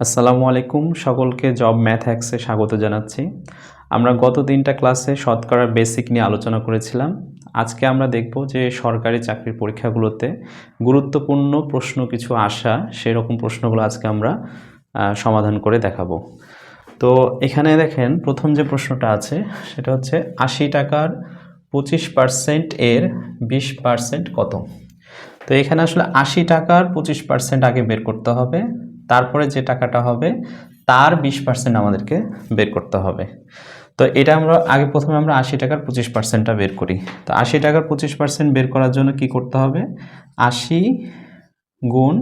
আসসালামু আলাইকুম। সকলকে জব ম্যাথ হ্যাক্সে স্বাগত জানাচ্ছি। আমরা গত তিনটা ক্লাসে শতকরার বেসিক নিয়ে আলোচনা করেছিলাম। আজকে আমরা দেখব যে সরকারি চাকরির পরীক্ষাগুলোতে গুরুত্বপূর্ণ প্রশ্ন কিছু আসা, সেরকম প্রশ্নগুলো আজকে আমরা সমাধান করে দেখাবো। তো এখানে দেখেন, প্রথম যে প্রশ্নটা আছে, সেটা হচ্ছে আশি টাকার পঁচিশ পার্সেন্ট এর বিশ পার্সেন্ট কত? তো এখানে আসলে আশি টাকার পঁচিশ পার্সেন্ট আগে বের করতে হবে। তারপরে যে টাকাটা হবে, তার বিশ পার্সেন্ট আমাদেরকে বের করতে হবে। তো এটা আমরা, আগে প্রথমে আমরা আশি টাকার পঁচিশ পার্সেন্টটা বের করি। তো আশি টাকার পঁচিশ পার্সেন্ট বের করার জন্য কি করতে হবে? আশি গুণ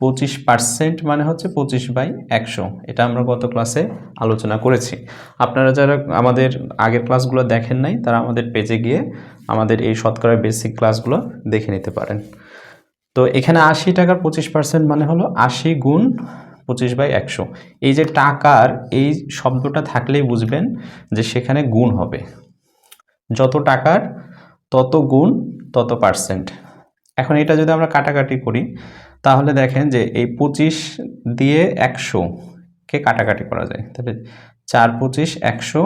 পঁচিশ পার্সেন্ট মানে হচ্ছে পঁচিশ বাই একশো। এটা আমরা গত ক্লাসে আলোচনা করেছি। আপনারা যারা আমাদের আগের ক্লাসগুলো দেখেন নাই, তারা আমাদের পেজে গিয়ে আমাদের এই শতকরা বেসিক ক্লাসগুলো দেখে নিতে পারেন। তো এখানে আশি টাকার পঁচিশ পার্সেন্ট মানে হলো আশি গুণ পঁচিশ বাই একশো। এই যে টাকার এই শব্দটা থাকলেই বুঝবেন যে সেখানে গুণ হবে। যত টাকার তত গুণ তত পার্সেন্ট এখন এটা যদি আমরা কাটাকাটি করি, তাহলে দেখেন যে এই পঁচিশ দিয়ে একশোকে কাটাকাটি করা যায়? তাহলে চার পঁচিশ একশো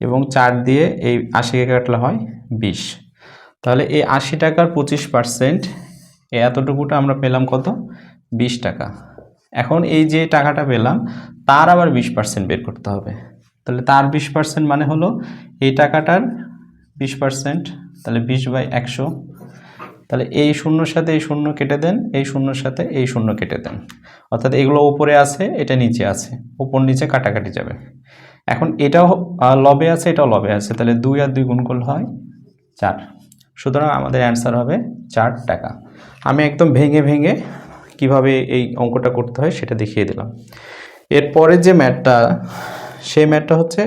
এবং চার দিয়ে এই আশিকে কাটলে হয় বিশ। তাহলে এই আশি টাকার পঁচিশ পার্সেন্ট এতটুকুটা আমরা পেলাম কত? বিশ টাকা। এখন এই যে টাকাটা পেলাম, তার আবার বিশ পার্সেন্ট বের করতে হবে। তাহলে তার বিশ পার্সেন্ট মানে হলো এই টাকাটার বিশ পার্সেন্ট তাহলে বিশ বাই একশো। তাহলে এই শূন্যর সাথে এই শূন্য কেটে দেন, এই শূন্যর সাথে এই শূন্য কেটে দেন। অর্থাৎ এগুলো উপরে আছে, এটা নিচে আছে ওপর নিচে কাটাকাটি যাবে। এখন এটাও লবে আছে, এটাও লবে আছে। তাহলে দুই আর দুই গুণ করলে হয় চার। সুতরাং আমাদের অ্যান্সার হবে চার টাকা। আমি একদম ভেঙে ভেঙে কীভাবে এই অঙ্কটা করতে হয় সেটা দেখিয়ে দিলাম। এরপরে যে ম্যাটটা সেই ম্যাটটা হচ্ছে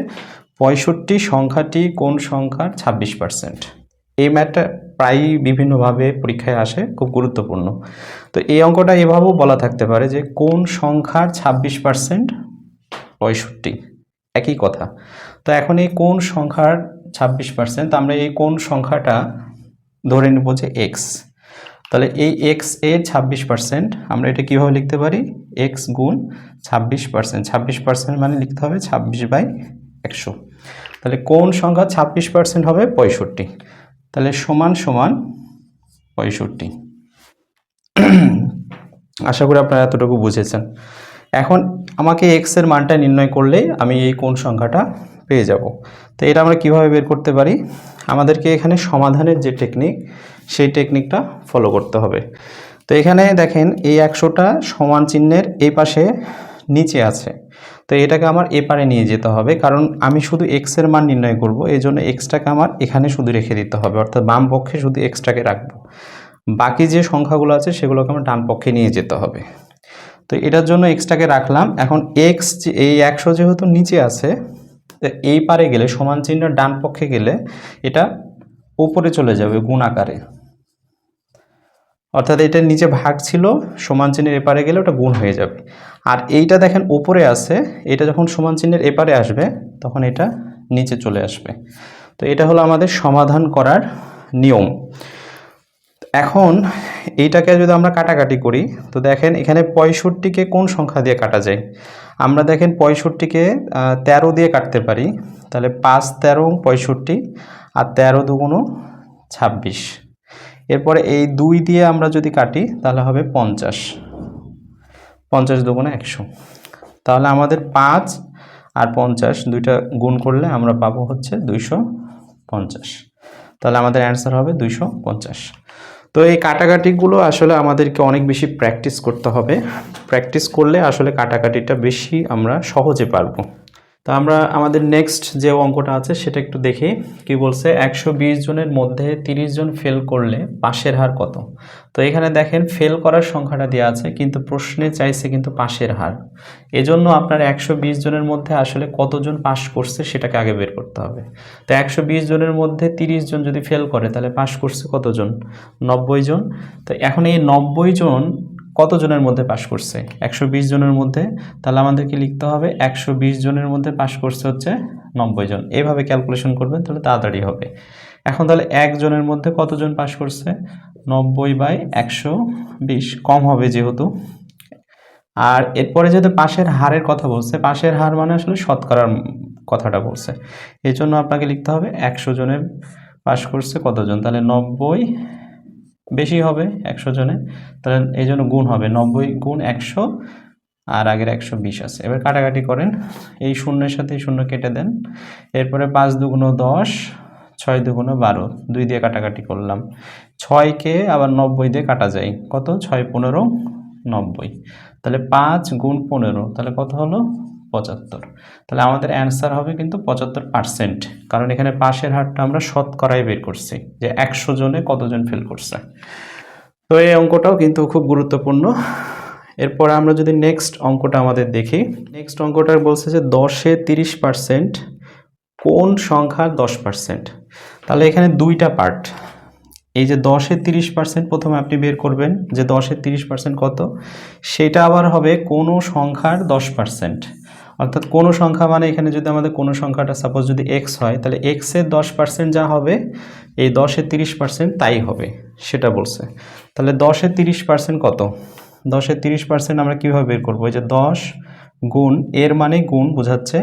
পঁয়ষট্টি সংখ্যাটি কোন সংখ্যার? ছাব্বিশ পার্সেন্ট এই ম্যাটটা প্রায়ই বিভিন্নভাবে পরীক্ষায় আসে, খুব গুরুত্বপূর্ণ। তো এই অঙ্কটা এভাবেও বলা থাকতে পারে যে কোন সংখ্যার ছাব্বিশ পার্সেন্ট পঁয়ষট্টি। একই কথা। তো এখন এই কোন সংখ্যার ছাব্বিশ পার্সেন্ট আমরা এই কোন সংখ্যাটা ধরে নেব যে এক্স তাহলে এই এক্সের ছাব্বিশ পার্সেন্ট আমরা এটা কীভাবে লিখতে পারি? এক্স গুণ ছাব্বিশ পার্সেন্ট ছাব্বিশ পার্সেন্ট মানে লিখতে হবে ছাব্বিশ বাই একশো। তাহলে কোন সংখ্যা ছাব্বিশ পার্সেন্ট হবে? পঁয়ষট্টি। তাহলে সমান সমান পঁয়ষট্টি। আশা করি আপনারা এতটুকু বুঝেছেন। এখন আমাকে এক্সের মানটা নির্ণয় করলেই আমি এই কোন সংখ্যাটা পেয়ে যাব। তো এটা আমরা কীভাবে বের করতে পারি? আমাদেরকে এখানে সমাধানের যে টেকনিক সেই টেকনিকটা ফলো করতে হবে। তো এখানে দেখেন, এই একশোটা সমান চিহ্নের এই পাশে নিচে আছে। তো এটাকে আমার এপারে নিয়ে যেতে হবে, কারণ আমি শুধু এক্সের মান নির্ণয় করব এই জন্য এক্সটাকে আমার এখানে শুধু রেখে দিতে হবে, অর্থাৎ বাম পক্ষে শুধু এক্সটাকে রাখব। বাকি যে সংখ্যাগুলো আছে, সেগুলোকে আমার ডান পক্ষে নিয়ে যেতে হবে। তো এটার জন্য এক্সটাকে রাখলাম। এখন এক্স এই একশো যেহেতু নিচে আছে এই পারে গেলে, সমান চিহ্ন ডান পক্ষে গেলে এটা উপরে চলে যাবে গুণ আকারে। অর্থাৎ এটার নিচে ভাগ ছিল, সমান চিহ্নের এপারে গেলে ওটা গুণ হয়ে যাবে। আর এইটা দেখেন উপরে আছে, এটা যখন সমান চিহ্নের এপারে আসবে, তখন এটা নিচে চলে আসবে। তো এটা হলো আমাদের সমাধান করার নিয়ম। এখন এইটাকে যদি আমরা কাটাকাটি করি, তো দেখেন এখানে পঁয়ষট্টিকে কোন সংখ্যা দিয়ে কাটা যায়? আমরা দেখেন পঁয়ষট্টিকে তেরো দিয়ে কাটতে পারি। তাহলে পাঁচ তেরো, পঁয়ষট্টি আর তেরো দুগুণ ছাব্বিশ। এরপরে এই দুই দিয়ে আমরা যদি কাটি, তাহলে হবে পঞ্চাশ। পঞ্চাশ দুগুণে একশো। তাহলে আমাদের পাঁচ আর পঞ্চাশ, দুইটা গুণ করলে আমরা পাবো হচ্ছে দুইশো পঞ্চাশ। তাহলে আমাদের অ্যান্সার হবে দুইশো পঞ্চাশ। তো এই কাটাকাটিগুলো আসলে আমাদেরকে অনেক বেশি প্র্যাকটিস করতে হবে। প্র্যাকটিস করলে আসলে কাটাকাটিটা বেশি আমরা সহজে পারব। তো আমরা আমাদের নেক্সট যে অঙ্কটা আছে সেটা একটু দেখি। কি বলছে? একশো বিশ জনের মধ্যে তিরিশ জন ফেল করলে পাশের হার কত? তো এখানে দেখেন ফেল করার সংখ্যাটা দেওয়া আছে, কিন্তু প্রশ্নে চাইছে কিন্তু পাশের হার। এজন্য আপনার একশো বিশ জনের মধ্যে আসলে কতজন পাশ করছে সেটাকে আগে বের করতে হবে। তো একশো বিশ জনের মধ্যে তিরিশ জন যদি ফেল করে, তাহলে পাশ করছে কতজন? নব্বই জন। তো এখন এই নব্বই জন কতজনের মধ্যে পাশ করছে? একশো বিশ জনের মধ্যে। তাহলে আমাদেরকে লিখতে হবে, একশো বিশ জনের মধ্যে পাশ করছে হচ্ছে নব্বই জন। এইভাবে ক্যালকুলেশন করবেন, তাহলে তাড়াতাড়ি হবে। এখন তাহলে একজনের মধ্যে কতজন পাশ করছে? নব্বই বাই একশো বিশ, কম হবে যেহেতু। আর এরপরে যদি পাশের হারের কথা বলছে, পাশের হার মানে আসলে শতকরার কথাটা বলছে। এই জন্য আপনাকে লিখতে হবে, একশো জনের পাশ করছে কতজন? তাহলে নব্বই বেশি হবে একশো জনে, তাহলে এই জন্য গুণ হবে নব্বই গুণ একশো আর আগের একশো বিশ আছে। এবার কাটাকাটি করেন, এই শূন্যের সাথে শূন্য কেটে দেন। এরপরে পাঁচ দুগুণ দশ, ছয় দুগুণ বারো, দুই দিয়ে কাটাকাটি করলাম। ছয়কে আবার নব্বই দিয়ে কাটা যায়। কত? ছয় পনেরো, নব্বই। তাহলে পাঁচ গুণ পনেরো, তাহলে কত হলো? পঁচাত্তর। তাহলে আমাদের অ্যান্সার হবে কিন্তু পঁচাত্তর পার্সেন্ট কারণ এখানে পাশের হারটা আমরা শতকরাই বের করছি, যে একশো জনে কতজন ফেল করছে। তো এই অঙ্কটাও কিন্তু খুব গুরুত্বপূর্ণ। এরপর আমরা যদি নেক্সট অঙ্কটা আমাদের দেখি। নেক্সট অঙ্কটা বলছে যে দশে তিরিশ পার্সেন্ট কোন সংখ্যার দশ পার্সেন্ট তাহলে এখানে দুইটা পার্ট এই যে দশে তিরিশ পার্সেন্ট প্রথমে আপনি বের করবেন, যে দশে তিরিশ পার্সেন্ট কত? সেটা আবার হবে কোনো সংখ্যার দশ পার্সেন্ট অর্থাৎ কোনো সংখ্যা মানে এখানে যদি আমাদের কোনো সংখ্যাটা সাপোজ যদি এক্স হয়, তাহলে এক্সের দশ পার্সেন্ট যা হবে, এই দশে তিরিশ পার্সেন্ট তাই হবে, সেটা বলছে। তাহলে দশে তিরিশ পার্সেন্ট কত? দশে তিরিশ পার্সেন্ট আমরা কীভাবে বের করব? যে দশ গুণ, এর মানে গুণ বোঝাচ্ছে,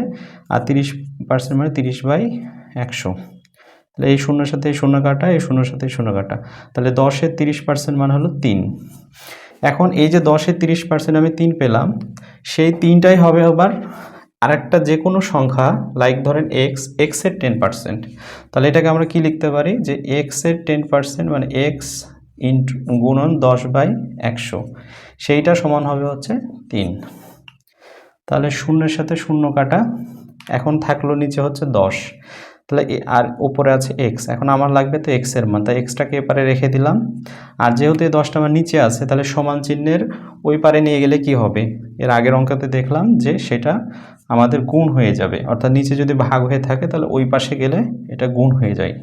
আর তিরিশ পার্সেন্ট মানে তিরিশ বাই একশো। তাহলে এই শূন্যের সাথে এই শূন্য কাটা, এই শূন্যের সাথে এই শূন্য কাটা। তাহলে দশের তিরিশ পার্সেন্ট মানে হলো তিন। এখন এই যে দশে তিরিশ পার্সেন্ট আমি তিন পেলাম, সেই তিনটাই হবে আবার আরেকটা যে কোনো সংখ্যা লাইক ধরেন এক্স এক্সের টেন পার্সেন্ট তাহলে এটাকে আমরা কি লিখতে পারি? যে এক্সের টেন পার্সেন্ট মানে এক্স ইন্টু গুণন দশ বাই একশো। সেইটা সমান হবে হচ্ছে তিন। তাহলে শূন্যের সাথে শূন্য কাটা, এখন থাকল নিচে হচ্ছে দশ। তাহলে আর উপরে আছে এক্স এখন আমার লাগবে তো এক্সের মান। তাই এক্সটাকে এপারে রেখে দিলাম। আর যেহেতু এই দশটা আমার নিচে আছে, তাহলে সমান চিহ্নের ওই পারে নিয়ে গেলে কি হবে? এর আগের অঙ্কতে দেখলাম যে সেটা আমাদের গুণ হয়ে যাবে। অর্থাৎ নিচে যদি ভাগ হয়ে থাকে, তাহলে ওই পাশে গেলে এটা গুণ হয়ে যায়।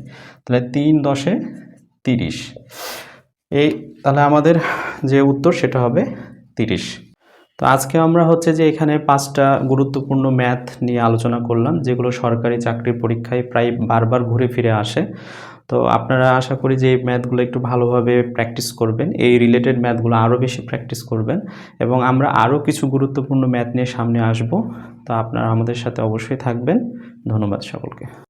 তাহলে তিন দশে তিরিশ। এই তাহলে আমাদের যে উত্তর, সেটা হবে তিরিশ। তো আজকে আমরা হচ্ছে যে এখানে পাঁচটা গুরুত্বপূর্ণ ম্যাথ নিয়ে আলোচনা করলাম, যেগুলো সরকারি চাকরির পরীক্ষায় প্রায় বারবার ঘুরে ফিরে আসে। তো আপনারা আশা করি যে এই ম্যাথগুলো একটু ভালোভাবে প্র্যাকটিস করবেন, এই রিলেটেড ম্যাথগুলো আরও বেশি প্র্যাকটিস করবেন এবং আমরা আরও কিছু গুরুত্বপূর্ণ ম্যাথ নিয়ে সামনে আসব। তো আপনারা আমাদের সাথে অবশ্যই থাকবেন। ধন্যবাদ সকলকে।